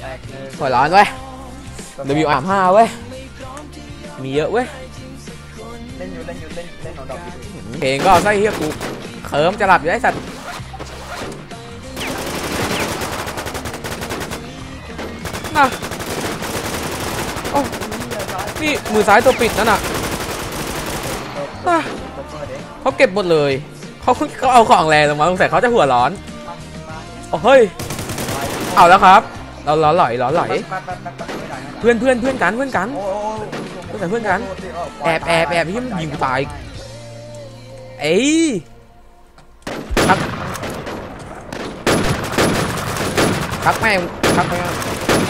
แตกหนึ่งหัวร้อนเว้ย W อ่าร์ห้าเว้ย มีเยอะเว้ย เล่นอยู่เล่นอยู่เล่นเล่นของดอกเพลงก็เอาไส้เฮียกูเขิมจะหลับอยู่ไอ้สัตว์น่ะโอ้นี่มือซ้ายตัวปิดนั่นน่ะเขาเก็บหมดเลยเขาเขาเอาของแรงลงมาสงสัยเขาจะหัวร้อนโอ้เฮ้ย เอาแล้วครับ เราล้อหลอยล้อหลอยมามามามาไม่ได้นะเพื่อนเพื่อนเพื่อนกันเพื่อนกันโอ้โหเพื่อนกันแอบแอบแอบที่มันยิงกูตายเอ้ยชักชักแม่งชักไปก่อน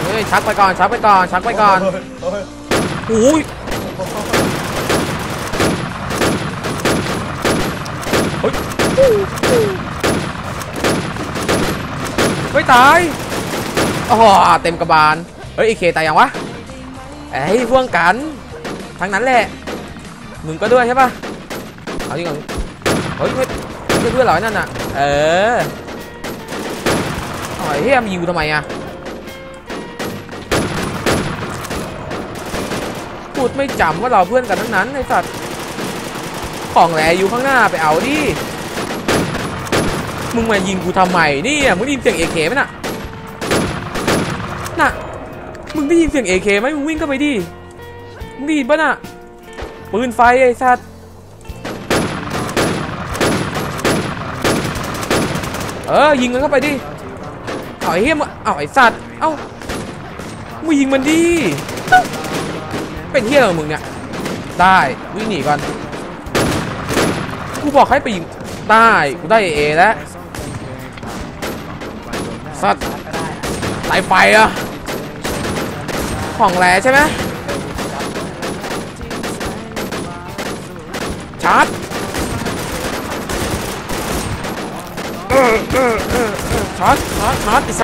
เฮ้ยชักไปก่อนชักไปก่อนชักไปก่อนโอ้ยโอ้ยเฮ้ยไม่ตาย โอ้เต็มกระบาล เฮ้ยไอเคตายยังวะเอ้ยพ่วงกัน ทั้งนั้นแหละ มึงก็ด้วยใช่ปะเอาจริงก่อเฮ้ยไม่ไม่ใช่เพื่อนเหรอไอ้นั่นน่ะ เออโอ้เฮียมนยิงกูทำไมอะพูดไม่จำว่าเราเพื่อนกันทั้งนั้นไอ้สัตว์ของแหลอยู่ข้างหน้าไปเอาดิ มึงมายิงกูทำไมเนี่ยมึงได้ยินเสียงเอเคไหมน่ะ น่ะ มึงได้ยินเสียงเอเคไหมมึงวิ่งเข้าไปดิ มึงได้ยินปะน่ะ ปืนไฟไอ้สัตว์เออ ยิงมันเข้าไปดิ เอาไอ้เหี้ยมเอาไอ้สัตว์ เอ้า มึงยิงมันดิ เป็นเหี้ยอะไรของมึงเนี่ย ได้วิ่งหนีก่อน กูบอกให้ไปยิง ได้ กูได้เอแล้วสัตว์สายไฟอะ ของแหลใช่ไหมชาร์จชาร์จชาร์จชาร์จ